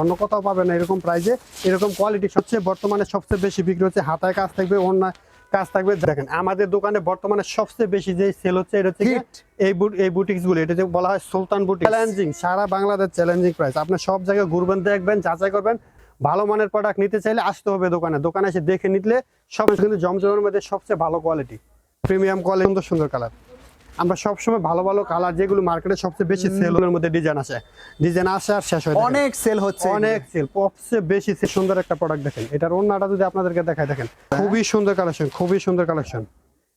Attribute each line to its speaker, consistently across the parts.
Speaker 1: অন্য কোথাও পাবেন না এরকম প্রাইজে এরকম কোয়ালিটি সবচেয়ে বর্তমানে সবচেয়ে বেশি বিক্রি হচ্ছে হাতায় কাজ থাকবে অন্য কাজ থাকবে। দেখেন আমাদের দোকানে বর্তমানে সবচেয়ে বেশি যে সেল হচ্ছে এটা হচ্ছে এই বুট এই বুটিক্সগুলো এটা যে বলা হয় সুলতান বুটিক চ্যালেঞ্জিং সারা বাংলাদেশ চ্যালেঞ্জিং প্রাইস আপনি সব জায়গায় ঘুরবেন দেখবেন যাচাই করবেন ভালো মানের প্রোডাক্ট নিতে চাইলে আসতে হবে দোকানে। দোকানে এসে দেখে নিলে সব কিন্তু জমজমের মধ্যে সবচেয়ে ভালো কোয়ালিটি প্রিমিয়াম কোয়ালিটি সুন্দর সুন্দর কালার আমরা সবসময় ভালো ভালো কালার যেগুলো মার্কেটে সবচেয়ে বেশি সেল এর মধ্যে ডিজাইন আসে। ডিজাইন আসে আর শেষ হয়
Speaker 2: অনেক সেল হচ্ছে
Speaker 1: অনেক সেল সবচেয়ে বেশি সুন্দর একটা প্রোডাক্ট দেখেন। এটার অন্যটা যদি আপনাদেরকে দেখায় দেখেন। খুবই সুন্দর কালেকশন খুবই সুন্দর কালেকশন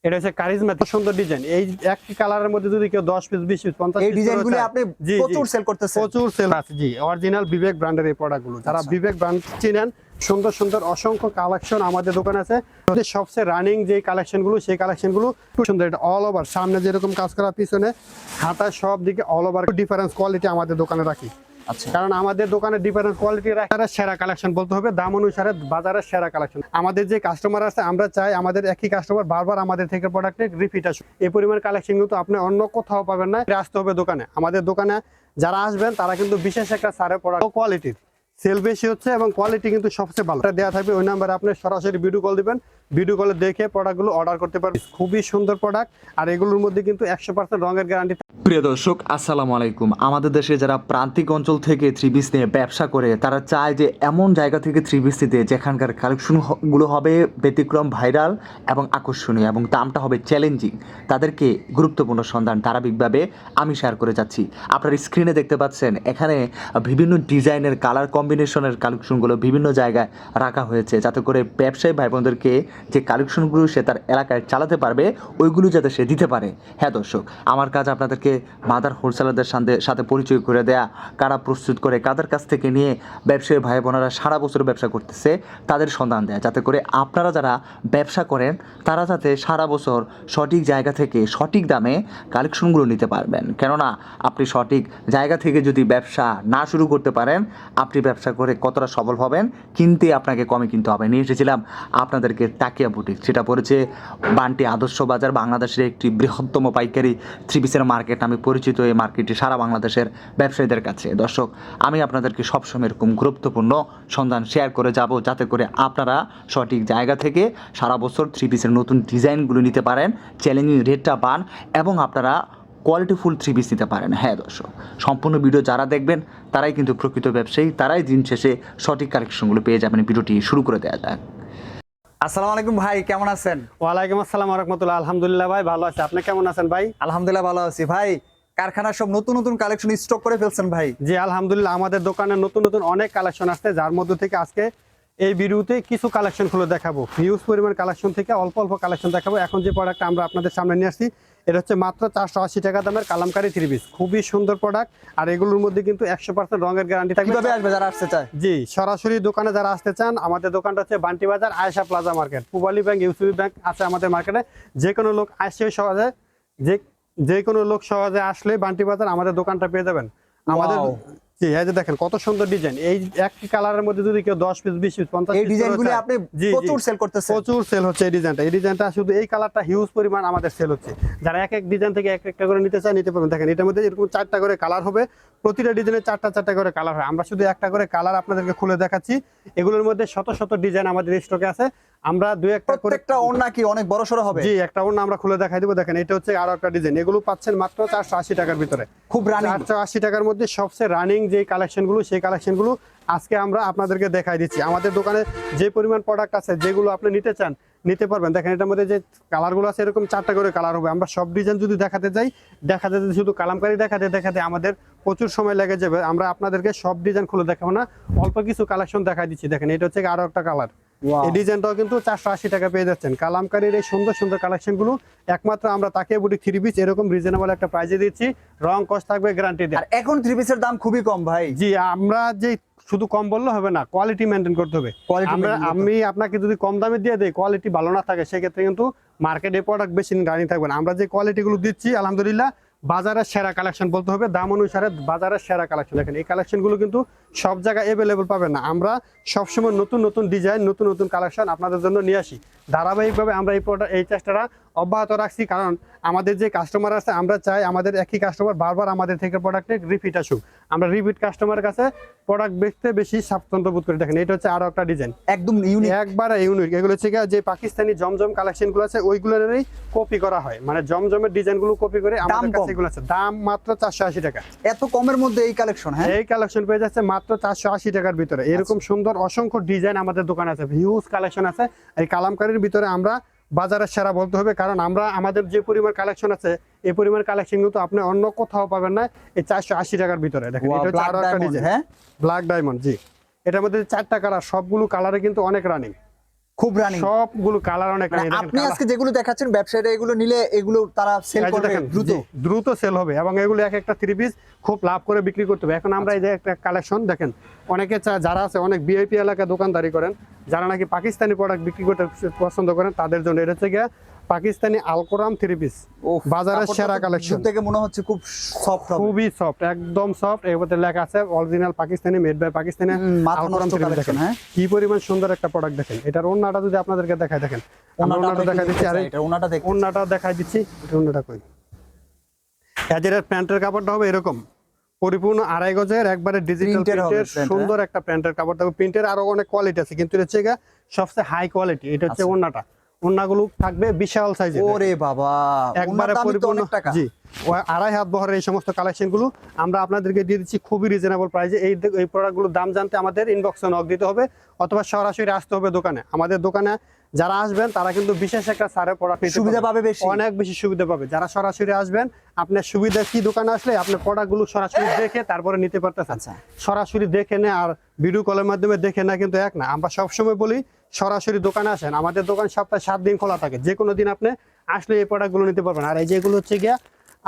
Speaker 1: এটা হচ্ছে কারিজমা সুন্দর ডিজাইন এই একই কালারের মধ্যে যদি কেউ দশ পিস বিশ পিস পঞ্চাশ
Speaker 2: এই আপনি। প্রচুর সেল করতেছেন।
Speaker 1: প্রচুর সেল আছে জি। অরিজিনাল বিবেক ব্র্যান্ডের এই প্রোডাক্টগুলো যারা
Speaker 2: আচ্ছা।
Speaker 1: বিবেক ব্র্যান্ড চিনেন সুন্দর সুন্দর অসংখ্য কালেকশন আমাদের দোকানে আছে। সবচেয়ে রানিং যে কালেকশনগুলো সেই কালেকশনগুলো খুব সুন্দর এটা অল ওভার সামনে যেরকম কাজ করা পিছনে হাতা সব দিকে অল ওভার ডিফারেন্স কোয়ালিটি আমাদের দোকানে রাখি।
Speaker 2: আচ্ছা
Speaker 1: কারণ আমাদের দোকানে ডিফারেন্ট কোয়ালিটি সেরা কালেকশন বলতে হবে, দাম অনুসারে বাজারের সেরা কালেকশন আমাদের যে কাস্টমার আছে, আমরা চাই আমাদের একই কাস্টমার বারবার আমাদের থেকে প্রোডাক্টে রিপিট আসুক। এই পরিমাণ কালেকশন কিন্তু আপনি অন্য কোথাও পাবেন না আসতে হবে দোকানে। আমাদের দোকানে যারা আসবেন, তারা কিন্তু বিশেষ একটা সারের প্রোডাক্ট কোয়ালিটির সেল বেশি হচ্ছে এবং কোয়ালিটি কিন্তু সবচেয়ে ভালো। দেওয়া থাকবে ওই নাম্বারে আপনি সরাসরি ভিডিও কল দিবেন। ভিডিও কলে দেখে প্রোডাক্টগুলো অর্ডার করতে পারবেন খুবই সুন্দর প্রোডাক্ট আর এগুলোর মধ্যে কিন্তু একশো পার্সেন্ট রঙের গ্যারান্টি
Speaker 3: প্রিয় দর্শক, আসসালামু আলাইকুম। আমাদের দেশে যারা প্রান্তিক অঞ্চল থেকে থ্রি পিস নিয়ে ব্যবসা করে, তারা চায় যে এমন জায়গা থেকে থ্রি পিস নিতে। যেখানকার কালেকশনগুলো হবে ব্যতিক্রম ভাইরাল এবং আকর্ষণীয়, এবং দামটা হবে চ্যালেঞ্জিং তাদেরকে গুরুত্বপূর্ণ সন্ধান ধারাবাহিকভাবে আমি শেয়ার করে যাচ্ছি। আপনার স্ক্রিনে দেখতে পাচ্ছেন, এখানে বিভিন্ন ডিজাইনের কালার কম্বিনেশনের কালেকশনগুলো বিভিন্ন জায়গায় রাখা হয়েছে, যাতে করে ব্যবসায়ী ভাই বোনদেরকে যে কালেকশনগুলো সে তার এলাকায় চালাতে পারবে, ওইগুলো যাতে সে দিতে পারে। হ্যাঁ দর্শক, আমার কাজ আপনাদেরকে মাদার হোলসেলারদের সাথে সাথে পরিচয় করে দেয়া, কারা প্রস্তুত করে কাদের কাছ থেকে নিয়ে ব্যবসায়ী ভাই বোনেরা সারা বছর ব্যবসা করতেছে, তাদের সন্ধান দেয়া, যাতে করে আপনারা যারা ব্যবসা করেন, তারা যাতে সারা বছর সঠিক জায়গা থেকে সঠিক দামে কালেকশনগুলো নিতে পারবেন। কেননা, আপনি সঠিক জায়গা থেকে যদি ব্যবসা না শুরু করতে পারেন, আপনি ব্যবসা করে কতটা সফল হবেন, কিনতে আপনাকে কমে কিনতে হবে। নিয়ে এসেছিলাম আপনাদেরকে তাকিয়া বুটিক সেটা পড়েছে বান্টি আদর্শ বাজার, বাংলাদেশের একটি বৃহত্তম পাইকারি থ্রি পিসের মার্কেট। নামে পরিচিত এই মার্কেটটি সারা বাংলাদেশের ব্যবসায়ীদের কাছে। দর্শক, আমি আপনাদেরকে সবসময় এরকম গুরুত্বপূর্ণ সন্ধান শেয়ার করে যাব, যাতে করে আপনারা সঠিক জায়গা থেকে সারা বছর থ্রি পিসের নতুন ডিজাইনগুলো নিতে পারেন চ্যালেঞ্জিং রেটটা পান, এবং আপনারা কোয়ালিটিফুল থ্রি পিস নিতে পারেন। হ্যাঁ দর্শক, সম্পূর্ণ ভিডিও যারা দেখবেন, তারাই কিন্তু প্রকৃত ব্যবসায়ী, তারাই দিন শেষে সঠিক কালেকশনগুলো পেয়ে যাবেন। ভিডিওটি শুরু করে দেওয়া যাক।
Speaker 2: আসসালামু আলাইকুম ভাই কেমন আছেন?
Speaker 1: ওয়ালাইকুম আসসালাম রহমতুল্লাহ আলহামদুলিল্লাহ ভাই ভালো আছে। আপনি কেমন আছেন ভাই?
Speaker 2: আলহামদুলিল্লাহ ভালো আছি। ভাই কারখানার সব নতুন নতুন কালেকশন স্টক করে ফেলছেন ভাই।
Speaker 1: জি আলহামদুলিল্লাহ। আমাদের দোকানে নতুন নতুন অনেক কালেকশন আসছে যার মধ্যে থেকে আজকে এই ভিডিওতে কিছু কালেকশন খুলে দেখাবো। হিউজ পরিমাণ কালেকশন থেকে অল্প অল্প কালেকশন দেখাবো। এখন যে প্রোডাক্ট আমরা আপনাদের সামনে নিয়ে আসছি এটা হচ্ছে মাত্র চারশো আশি টাকা দামের কালামকারী থ্রি পিস খুবই সুন্দর প্রোডাক্ট আর এগুলোর মধ্যে কিন্তু একশো পার্সেন্ট রঙের গ্যারান্টি থাকবে।
Speaker 2: কীভাবে আসবে যারা আসতে চায়?
Speaker 1: জি সরাসরি দোকানে যারা আসতে চান আমাদের দোকানটা হচ্ছে Banti Bazar Aysha plaza market. Pubali bank UCB bank আছে আমাদের মার্কেটে। যে কোনো লোক আসে সহজে যে যে কোনো লোক সহজে আসলে বান্টি বাজার আমাদের দোকানটা পেয়ে যাবেন। আমাদের. জি এই যে দেখেন কত সুন্দর ডিজাইন। এই কালারের মধ্যে যদি কেউ দশ পিস বিশ পিস
Speaker 2: এই ডিজাইনগুলো আপনি। প্রচুর সেল করতেছেন।
Speaker 1: প্রচুর সেল হচ্ছে এই ডিজাইনটা। এই ডিজাইনটা শুধু এই কালারটা হিউজ পরিমাণ আমাদের সেল হচ্ছে। যারা এক এক ডিজাইন থেকে এক একটা করে নিতে চায় নিতে পারবেন। দেখেন এটার মধ্যে এরকম চারটা করে কালার হবে। প্রতিটা ডিজাইনের চারটা চারটা করে কালার হয়। আমরা শুধু একটা করে কালার আপনাদেরকে খুলে দেখাচ্ছি। এগুলোর মধ্যে শত শত ডিজাইন আমাদের স্টকে আছে। আমরা দুই একটা
Speaker 2: প্রত্যেকটা ওড়না কি অনেক বড় সড়ো হবে?
Speaker 1: জি একটা অন্য আমরা খুলে দেখাই দেবো। দেখেন এটা হচ্ছে আরও একটা ডিজাইন এগুলো পাচ্ছেন মাত্র চারশো আশি টাকার ভিতরে।
Speaker 2: খুব রানিং
Speaker 1: চারশো আশি টাকার মধ্যে সবচেয়ে রানিং যে কালেকশনগুলো সেই কালেকশনগুলো আজকে আমরা আপনাদেরকে দেখাই দিচ্ছি। আমাদের দোকানে যে পরিমাণ প্রোডাক্ট আছে যেগুলো আপনি নিতে চান নিতে পারবেন। দেখেন এটার মধ্যে যে কালারগুলো আছে এরকম চারটা করে কালার হবে। আমরা সব ডিজাইন যদি দেখাতে যাই দেখাতে শুধু কালামকারি দেখাতে দেখাতে আমাদের প্রচুর সময় লেগে যাবে। আমরা আপনাদেরকে সব ডিজাইন খুলে দেখাবো না। অল্প কিছু কালেকশন দেখাই দিচ্ছি। দেখেন এটা হচ্ছে আরও একটা কালার এই ডিজাইনটাও কিন্তু চারশো আশি টাকা পেয়ে যাচ্ছেন। কালামকারীর এই সুন্দর সুন্দর কালেকশনগুলো একমাত্র আমরা তাকে বুটি থ্রি পিস এরকম রিজনেবল একটা প্রাইজে দিচ্ছি। রং কস্ট থাকবে গ্যারান্টি
Speaker 2: আর এখন থ্রি পিসের দাম খুবই কম ভাই।
Speaker 1: জি আমরা যে শুধু কম বললে হবে না কোয়ালিটি মেনটেন করতে হবে। আমরা আমি আপনাকে যদি কম দামে দিয়ে দেই কোয়ালিটি ভালো না থাকে সেক্ষেত্রে কিন্তু মার্কেটে প্রোডাক্ট বেশি রানিং থাকবে না। আমরা যে কোয়ালিটি গুলো দিচ্ছি আলহামদুলিল্লাহ বাজারের সেরা কালেকশন বলতে হবে। দাম অনুসারে বাজারের সেরা কালেকশন দেখেন, এই কালেকশনগুলো কিন্তু সব জায়গায় অ্যাভেলেবল পাবেন না। আমরা সবসময় নতুন নতুন ডিজাইন নতুন নতুন কালেকশন আপনাদের জন্য নিয়ে আসি। ধারাবাহিকভাবে আমরা এই প্রোডাক্ট এই চেষ্টাটা অব্যাহত রাখছি। কারণ আমাদের যে কাস্টমার আছে আমরা চাই আমাদের একই কাস্টমার বারবার আমাদের থেকে প্রোডাক্টে রিপিট আসুক। আমরা রিপিট কাস্টমারের কাছে প্রোডাক্ট বেচতে বেশি স্বাচ্ছন্দ্য বোধ করি। দেখেন এটা হচ্ছে আরও একটা ডিজাইন
Speaker 2: একদম ইউনিক
Speaker 1: একবার ইউনিক এগুলো হচ্ছে যে পাকিস্তানি জমজম কালেকশনগুলো আছে ওইগুলোরই কপি করা হয়। মানে জমজমের ডিজাইনগুলো কপি করে আমাদের কাছে এগুলো আছে। দাম মাত্র চারশো আশি টাকা।
Speaker 2: এত কমের মধ্যে এই কালেকশন হ্যাঁ?
Speaker 1: এই কালেকশন পেয়ে যাচ্ছে মাত্র চারশো আশি টাকার ভিতরে। এরকম সুন্দর অসংখ্য ডিজাইন আমাদের দোকানে আছে। হিউজ কালেকশন আছে। এই কালামকারীর ভিতরে আমরা বাজারে সেরা বলতে হবে কারণ আমরা আমাদের যে পরিমাণ কালেকশন আছে এই পরিমাণ কালেকশন কিন্তু আপনি অন্য কোথাও পাবেন না এই চারশো আশি টাকার ভিতরে। দেখেন এটা হচ্ছে আরও একটা ডিজাইন
Speaker 2: হ্যাঁ?
Speaker 1: ব্ল্যাক ডায়মন্ড জি। এটার মধ্যে চারটা কালার সবগুলো কালারে কিন্তু অনেক রানিং
Speaker 2: খুব রানিং
Speaker 1: সবগুলো কালার অনেক রানিং
Speaker 2: আপনি আজকে যেগুলো দেখাচ্ছেন ব্যবসায়ীরা এগুলো নিলে এগুলো তারা সেল করবে দ্রুত।
Speaker 1: দ্রুত সেল হবে। এবং এগুলো এক একটা থ্রি পিস খুব লাভ করে বিক্রি করতে হবে। এখন আমরা এই যে একটা কালেকশন দেখেন অনেকে যারা আছে অনেক ভিআইপি এলাকায় দোকানদারি করেন যারা নাকি পাকিস্তানি প্রোডাক্ট বিক্রি করতে পছন্দ করেন তাদের জন্য এটা হচ্ছে গিয়ে পাকিস্তানি আলকোরাম থ্রি পিস বাজারের সেরা কালেকশন
Speaker 2: থেকে মনে হচ্ছে খুব সফট
Speaker 1: খুবই সফট একদম সফট এর মধ্যে লেখা আছে original Pakistani made by Pakistani Alkaram three piece দেখেন।
Speaker 2: হ্যাঁ?
Speaker 1: কি পরিমাণ সুন্দর একটা প্রোডাক্ট দেখেন। এটার ওন্নাটা যদি আপনাদেরকে দেখায় দেখেন।
Speaker 2: ওনাটা
Speaker 1: ওন্নাটা দেখা দিচ্ছি আরে
Speaker 2: এটা ওনাটা দেখ
Speaker 1: ওন্নাটা দেখাই দিচ্ছি এটা ওন্নাটা কই? এজের প্যান্টের কাপড়টা হবে এরকম। পরিপূর্ণ আড়াই গজের একবারে ডিজিটাল প্রিন্টের? সুন্দর একটা প্যান্টের কাপড়। থাকবে প্রিন্টের আরও অনেক কোয়ালিটি আছে কিন্তু এটা হচ্ছে সবচেয়ে হাই কোয়ালিটি এটা হচ্ছে। ওন্নাটা ওন্নাগুলো থাকবে বিশাল সাইজের।
Speaker 2: ওরে বাবা
Speaker 1: একবারে পরিপূর্ণ।
Speaker 2: টাকা।
Speaker 1: জি আড়াই হাত বহরের এই সমস্ত আমরা আপনাদেরকে দিয়ে দিচ্ছি খুবই রিজনেবল প্রাইসে এই এই প্রোডাক্টগুলোর দাম জানতে আমাদের ইনবক্সে নক দিতে হবে অথবা সরাসরি আসতে হবে দোকানে। আমাদের দোকানে যারা আসবেন তারা কিন্তু বিশেষ একটা সারের প্রোডাক্ট
Speaker 2: সুবিধা পাবে বেশি।
Speaker 1: অনেক বেশি সুবিধা পাবে। যারা সরাসরি আসবেন আপনার সুবিধা কি দোকানে আসলে আপনার প্রোডাক্টগুলো সরাসরি দেখে তারপরে নিতে পারতেছেন।
Speaker 2: আচ্ছা।
Speaker 1: সরাসরি দেখে নে আর ভিডিও কলের মাধ্যমে দেখে না কিন্তু এক না। আমরা সবসময় বলি সরাসরি দোকানে আসেন। আমাদের দোকান সপ্তাহে সাত দিন খোলা থাকে। যে কোনো দিন আপনি আসলে এই প্রোডাক্টগুলো নিতে পারবেন। আর এই যেগুলো হচ্ছে গিয়া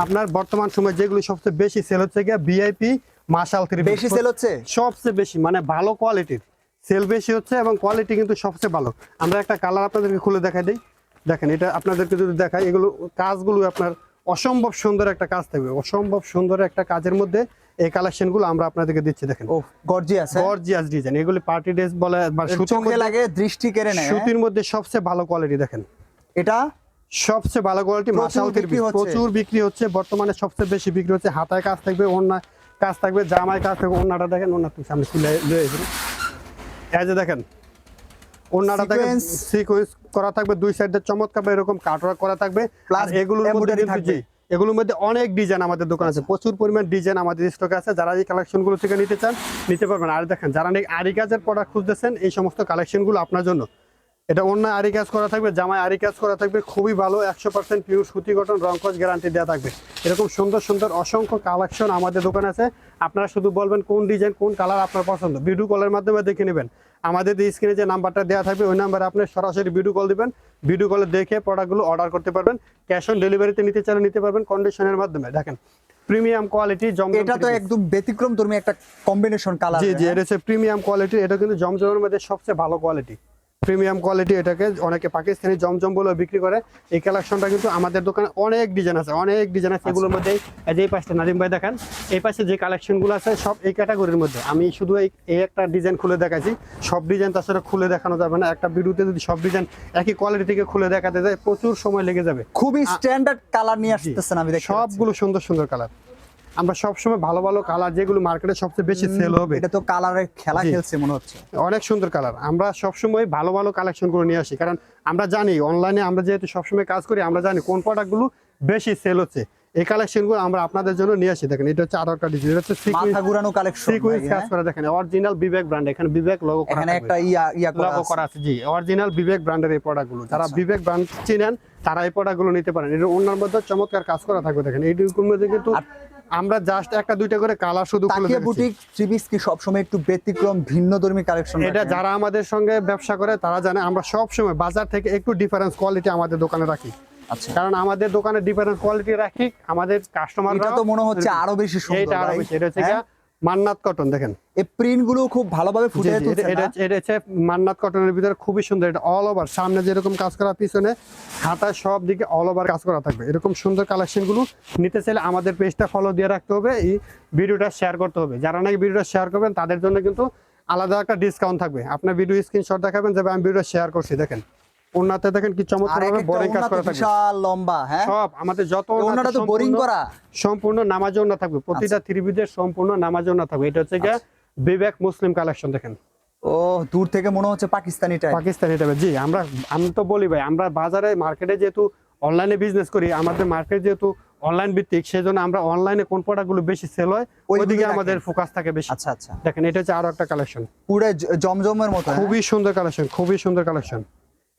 Speaker 1: আপনার বর্তমান সময় যেগুলো সবচেয়ে বেশি সেল হচ্ছে গিয়া ভিআইপি মার্শাল থ্রি
Speaker 2: বেশি সেল হচ্ছে?
Speaker 1: সবচেয়ে বেশি মানে ভালো কোয়ালিটির সেল বেশি হচ্ছে এবং কোয়ালিটি কিন্তু সবচেয়ে ভালো। আমরা একটা কালার আপনাদেরকে খুলে দেখাই দিই। দেখেন এটা আপনাদেরকে যদি দেখাই এগুলো কাজগুলো আপনার অসম্ভব সুন্দর একটা কাজ থাকবে। অসম্ভব সুন্দর একটা কাজের মধ্যে এই কালেকশনগুলো আমরা আপনাদেরকে দিচ্ছি দেখেন
Speaker 2: ও গর্জিয়াস
Speaker 1: গর্জিয়াস ডিজাইন এগুলি পার্টি ড্রেস বলে সুতির মধ্যে
Speaker 2: লাগে দৃষ্টি কেড়ে নেয় হ্যাঁ?
Speaker 1: সুতির মধ্যে সবচেয়ে ভালো কোয়ালিটি দেখেন
Speaker 2: এটা
Speaker 1: সবচেয়ে ভালো কোয়ালিটি
Speaker 2: প্রচুর বিক্রি হচ্ছে।
Speaker 1: প্রচুর বিক্রি হচ্ছে বর্তমানে সবচেয়ে বেশি বিক্রি হচ্ছে হাতায় কাজ থাকবে অন্য কাজ থাকবে জামায় কাজ থাকবে অন্যটা দেখেন অন্য সামনে খুলে লয়ে এই যে দেখেন অন্যটা দেখেন। সিকোয়েন্স করা থাকবে দুই সাইডে চমৎকার এরকম কাটওয়ার্ক করা থাকবে আর এগুলোর মধ্যে
Speaker 2: থাকবে।
Speaker 1: এগুলোর মধ্যে অনেক ডিজাইন আমাদের দোকান আছে। প্রচুর পরিমাণ ডিজাইন আমাদের স্টকে আছে। যারা এই কালেকশনগুলো থেকে নিতে চান, নিতে পারবেন। আর দেখেন, যারা নাকি আরি কাজের প্রোডাক্ট খুঁজতেছেন, এই সমস্ত কালেকশনগুলো আপনার জন্য। এটা অন্য আরি কাজ করা থাকবে জামায় আরি কাজ করা থাকবে। খুবই ভালো, একশো পার্সেন্ট পিওর সুতি কটন রংকজ গ্যারান্টি দেওয়া থাকবে। এরকম সুন্দর সুন্দর, অসংখ্য কালেকশন আমাদের দোকানে আছে। আপনারা শুধু বলবেন কোন ডিজাইন কোন কালার আপনার পছন্দ। ভিডিও কলের মাধ্যমে দেখে নেবেন। আমাদের স্ক্রিনে যে নাম্বারটা দেওয়া থাকবে ওই নাম্বারে আপনি সরাসরি ভিডিও কল দিবেন। ভিডিও কলে দেখে প্রোডাক্টগুলো অর্ডার করতে পারবেন। ক্যাশ অন ডেলিভারিতে নিতে চাইলে নিতে পারবেন কন্ডিশনের মাধ্যমে। দেখেন প্রিমিয়াম কোয়ালিটি জমজম
Speaker 2: এটা তো একদম ব্যতিক্রম তুমি একটা কম্বিনেশন কালার
Speaker 1: জি জি এটা হচ্ছে প্রিমিয়াম কোয়ালিটি এটা কিন্তু জমজমের মধ্যে সবচেয়ে ভালো কোয়ালিটি প্রিমিয়াম কোয়ালিটি এটাকে অনেকে পাকিস্তানি জমজম বলে বিক্রি করে। এই কালেকশনটা কিন্তু আমাদের দোকানে অনেক ডিজাইন আছে অনেক ডিজাইন আছে। এগুলোর মধ্যে এই যে এই পাশে নাজিম ভাই দেখেন এই পাশে যে কালেকশনগুলো আছে সব এই ক্যাটাগরির মধ্যে। আমি শুধু এই এই একটা ডিজাইন খুলে দেখাইছি। সব ডিজাইন তাছাড়া খুলে দেখানো যাবে না। একটা ভিডিওতে যদি সব ডিজাইন একই কোয়ালিটি থেকে খুলে দেখাতে যায় প্রচুর সময় লেগে যাবে।
Speaker 2: খুবই স্ট্যান্ডার্ড কালার নিয়ে। আসতেছেন আমি দেখি
Speaker 1: সবগুলো সুন্দর সুন্দর কালার আমরা সবসময় ভালো ভালো কালার যেগুলো মার্কেটে সবচেয়ে বেশি সেল হবে।
Speaker 2: এটা তো কালারের খেলা খেলছে মনে হচ্ছে।
Speaker 1: অনেক সুন্দর কালার আমরা সবসময় ভালো ভালো কালেকশন করে নিয়ে আসি। কারণ আমরা জানি অনলাইনে আমরা যেহেতু সবসময় কাজ করি আমরা জানি কোন প্রোডাক্টগুলো বেশি সেল হচ্ছে। এই কালেকশনগুলো আমরা আপনাদের জন্য নিয়ে আসি দেখেন এটা হচ্ছে আরও একটা ডিজাইন এটা হচ্ছে
Speaker 2: মাথা ঘুরানো কালেকশন
Speaker 1: সিকুয়েন্স কাজ করা দেখেন অরিজিনাল বিবেক ব্র্যান্ড এখানে বিবেক লোগো করা
Speaker 2: এখানে একটা ইয়া ইয়া করা
Speaker 1: লগো
Speaker 2: আছে।
Speaker 1: করা আছে জি অরিজিনাল বিবেক ব্র্যান্ডের এই প্রোডাক্টগুলো যারা
Speaker 2: আচ্ছা।
Speaker 1: বিবেক ব্র্যান্ড চিনেন তারা এই প্রোডাক্টগুলো নিতে পারেন এটা অন্যার মধ্যে চমৎকার কাজ করা থাকবে দেখেন এইটুকুর মধ্যে কিন্তু আমরা জাস্ট একটা দুইটা করে কালার শুধু খুলে।
Speaker 2: বুটিক থ্রিপিস কি সবসময় একটু ব্যতিক্রম ভিন্ন ধর্মী কালেকশন
Speaker 1: এটা যারা আমাদের সঙ্গে ব্যবসা করে তারা জানে আমরা সব সময় বাজার থেকে একটু ডিফারেন্স কোয়ালিটি আমাদের দোকানে রাখি
Speaker 2: আচ্ছা
Speaker 1: কারণ আমাদের দোকানে ডিফারেন্স কোয়ালিটি রাখি আমাদের কাস্টমার
Speaker 2: তো মনে হচ্ছে আরও বেশি সুন্দর
Speaker 1: এটা
Speaker 2: আরও
Speaker 1: বেশি এটা হচ্ছে
Speaker 2: হ্যাঁ?
Speaker 1: মান্নাত কটন দেখেন।
Speaker 2: এই প্রিন্টগুলো খুব ভালোভাবে ফুটে তুলছে
Speaker 1: এটা- এটা হচ্ছে মান্নাত কটনের ভিতরে খুবই সুন্দর এটা অল ওভার সামনে যেরকম কাজ করা পিছনে সব দিকে অল ওভার কাজ করা থাকবে। এরকম সুন্দর কালেকশনগুলো নিতে চাইলে আমাদের পেজটা ফলো দিয়ে রাখতে হবে এই ভিডিওটা শেয়ার করতে হবে। যারা নাকি ভিডিওটা শেয়ার করবেন তাদের জন্য কিন্তু আলাদা একটা ডিসকাউন্ট থাকবে। আপনার ভিডিও স্ক্রিনশট দেখাবেন যে ভাই আমি ভিডিও শেয়ার করছি দেখেন। ওনাতে দেখেন কি চমৎকার বোরিং কাজ করা থাকবে।
Speaker 2: বিশাল লম্বা হ্যাঁ?
Speaker 1: সব আমাদের যত আছে
Speaker 2: তো বোরিং করা।
Speaker 1: সম্পূর্ণ নামাজ ওড়না থাকবে। প্রতিটা থ্রি পিসের সম্পূর্ণ ওড়না থাকবে। এটা হচ্ছে গিয়ে বিবেক মুসলিম কালেকশন দেখেন।
Speaker 2: ও দূর থেকে মনে হচ্ছে পাকিস্তানি টাইপ
Speaker 1: পাকিস্তানি টাইপের জি আমরা আমি তো বলি ভাই আমরা বাজারে মার্কেটে যেহেতু অনলাইনে বিজনেস করি আমাদের মার্কেট যেহেতু অনলাইন ভিত্তিক সেজন্য আমরা অনলাইনে কোন প্রোডাক্টগুলো বেশি সেল হয় ওইদিকে আমাদের ফোকাস থাকে বেশি।
Speaker 2: আচ্ছা আচ্ছা।
Speaker 1: দেখেন এটা হচ্ছে আরও একটা কালেকশন
Speaker 2: পুরো জমজমের মতো হ্যাঁ?
Speaker 1: খুবই সুন্দর কালেকশন খুবই সুন্দর কালেকশন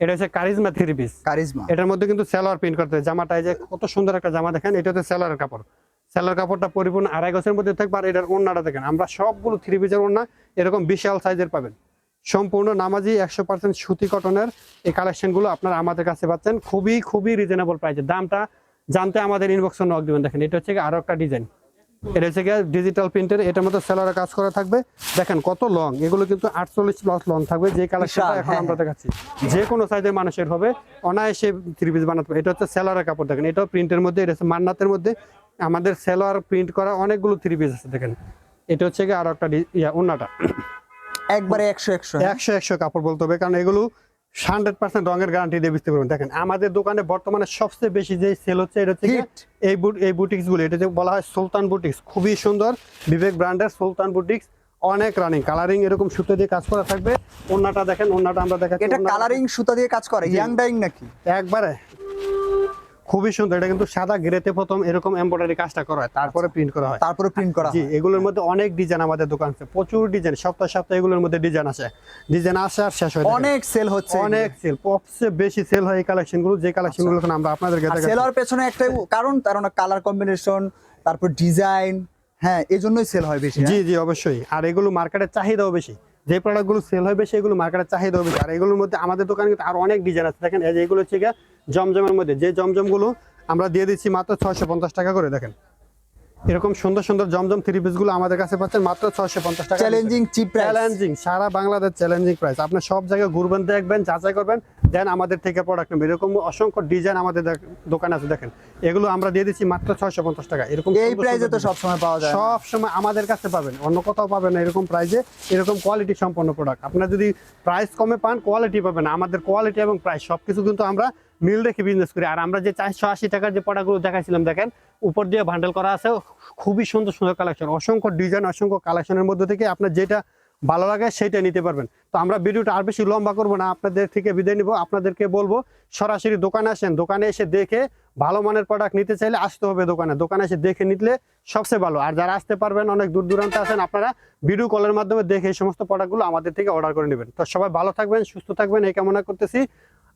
Speaker 1: এটা হচ্ছে কারিজমা থ্রি পিস
Speaker 2: কারিজমা।
Speaker 1: এটার মধ্যে কিন্তু সেলোয়ার প্রিন্ট করতে হয়। জামাটা যে কত সুন্দর একটা জামা দেখেন এটা হচ্ছে সেলোয়ারের কাপড়। সেলোয়ার কাপড়টা পরিপূর্ণ আড়াই গছের মধ্যে থাকবে আর এটার ওড়নাটা দেখেন। আমরা সবগুলো থ্রি পিসের ওড়না এরকম বিশাল সাইজের পাবেন। সম্পূর্ণ নামাজি একশো পার্সেন্ট সুতি কটনের এই কালেকশনগুলো আপনারা আমাদের কাছে পাচ্ছেন। খুবই খুবই রিজনেবল প্রাইসে দামটা জানতে আমাদের ইনবক্সে নক দিবেন। দেখেন এটা হচ্ছে গিয়ে আরও একটা ডিজাইন এটা হচ্ছে গিয়ে ডিজিটাল প্রিন্টের এটার মধ্যে সেলারে কাজ করা থাকবে। দেখেন কত লং এগুলো কিন্তু আটচল্লিশ প্লাস লং থাকবে যে কালেকশনটা এখন
Speaker 2: হ্যাঁ,
Speaker 1: আমরা দেখাচ্ছি। যে কোনো সাইজের মানুষের হবে অনায়াসে থ্রি পিস বানাতে এটা হচ্ছে সেলারের কাপড় দেখেন এটাও প্রিন্টের মধ্যে এটা হচ্ছে মান্নাতের মধ্যে। আমাদের সেলোয়ার প্রিন্ট করা অনেকগুলো থ্রি পিস আছে দেখেন। এটা হচ্ছে গিয়ে আরও একটা ইয়া ওন্নাটা।
Speaker 2: একবারে একশো একশো হ্যাঁ?
Speaker 1: একশো একশো কাপড় বলতে হবে কারণ এগুলো হান্ড্রেড পার্সেন্ট রঙের গ্যারান্টি দিয়ে বুঝতে পারবেন দেখেন আমাদের দোকানে বর্তমানে সবচেয়ে বেশি যে সেল হচ্ছে এটা হচ্ছে এই এই বুটিক্সগুলো এটা যে বলা হয় সুলতান বুটিক্স খুবই সুন্দর বিবেক ব্র্যান্ডের সুলতান বুটিক্স অনেক রানিং কালারিং এরকম সুতো দিয়ে কাজ করা থাকবে। ওন্নাটা দেখেন ওন্নাটা আমরা দেখাচ্ছি।
Speaker 2: এটা কালারিং সুতা দিয়ে কাজ করে ইয়াং ডাইং নাকি?
Speaker 1: একবারে। খুবই সুন্দর। এটা কিন্তু সাদা গ্রেতে প্রথম এরকম এমব্রয়ডারি কাজটা করা হয় তারপরে প্রিন্ট করা হয়।
Speaker 2: তারপরে প্রিন্ট করা
Speaker 1: জি
Speaker 2: হয়।
Speaker 1: এগুলোর মধ্যে অনেক ডিজাইন আমাদের দোকান আছে। প্রচুর ডিজাইন সপ্তাহ সপ্তাহে এগুলোর মধ্যে ডিজাইন আসে। ডিজাইন আসে আর শেষ হয়
Speaker 2: অনেক সেল হচ্ছে
Speaker 1: অনেক সেল সবচেয়ে বেশি সেল হয় এই কালেকশনগুলো যে কালেকশনগুলো এখন আমরা আপনাদেরকে দেখাচ্ছি।
Speaker 2: সেলার পেছনে একটা কারণ কারণ কালার কম্বিনেশন তারপর ডিজাইন হ্যাঁ এই জন্যই সেল হয় বেশি
Speaker 1: জি
Speaker 2: হ্যাঁ?
Speaker 1: জি অবশ্যই। আর এগুলো মার্কেটের চাহিদাও বেশি। যে প্রোডাক্টগুলো সেল হয় বেশি এগুলো মার্কেটের চাহিদাও বেশি। আর এগুলোর মধ্যে আমাদের দোকানে কিন্তু আর অনেক ডিজাইন আছে। দেখেন এগুলো হচ্ছে জমজমের মধ্যে। যে জমজমগুলো আমরা দিয়ে দিচ্ছি মাত্র ছয়শো পঞ্চাশ টাকা করে দেখেন। এরকম সুন্দর সুন্দর জমজম থ্রি পিসগুলো আমাদের কাছে পাচ্ছেন মাত্র ছয়শো পঞ্চাশ টাকা।
Speaker 2: চ্যালেঞ্জিং চিপ
Speaker 1: চ্যালেঞ্জিং সারা বাংলাদেশ চ্যালেঞ্জিং প্রাইস আপনি সব জায়গায় ঘুরবেন দেখবেন যাচাই করবেন দেন আমাদের থেকে প্রোডাক্ট নেবেন। এরকম অসংখ্য ডিজাইন আমাদের দোকানে আছে দেখেন। এগুলো আমরা দিয়ে দিচ্ছি মাত্র ছয়শো পঞ্চাশ টাকা। এরকম
Speaker 2: এই প্রাইসে তো সবসময় পাওয়া যায়।
Speaker 1: সব সময় আমাদের কাছে পাবেন। অন্য কোথাও পাবেন না এরকম প্রাইসে এরকম কোয়ালিটি সম্পন্ন প্রোডাক্ট আপনার যদি প্রাইস কমে পান কোয়ালিটি পাবেন আমাদের কোয়ালিটি এবং প্রাইস সবকিছু কিন্তু আমরা মিল রেখে বিজনেস করি। আর আমরা যে চারশো আশি টাকার যে প্রোডাক্টগুলো দেখাইছিলাম, দেখেন, উপর দিয়ে বান্ডেল করা আছে, খুবই সুন্দর সুন্দর কালেকশন অসংখ্য ডিজাইন অসংখ্য কালেকশনের মধ্যে থেকে আপনার যেটা ভালো লাগে, সেটা নিতে পারবেন। তো আমরা ভিডিওটা আর বেশি লম্বা করব না, আপনাদের থেকে বিদায় নিব। আপনাদেরকে বলব, সরাসরি দোকানে আসেন। দোকানে এসে দেখে ভালো মানের প্রোডাক্ট নিতে চাইলে আসতে হবে দোকানে। দোকানে এসে দেখে নিলে সবচেয়ে ভালো। আর যারা আসতে পারবেন, অনেক দূর দূরান্তে আছেন, আপনারা ভিডিও কলের মাধ্যমে দেখে এই সমস্ত প্রোডাক্টগুলো আমাদের থেকে অর্ডার করে নেবেন। তো সবাই ভালো থাকবেন, সুস্থ থাকবেন, এই কামনা করতেছি।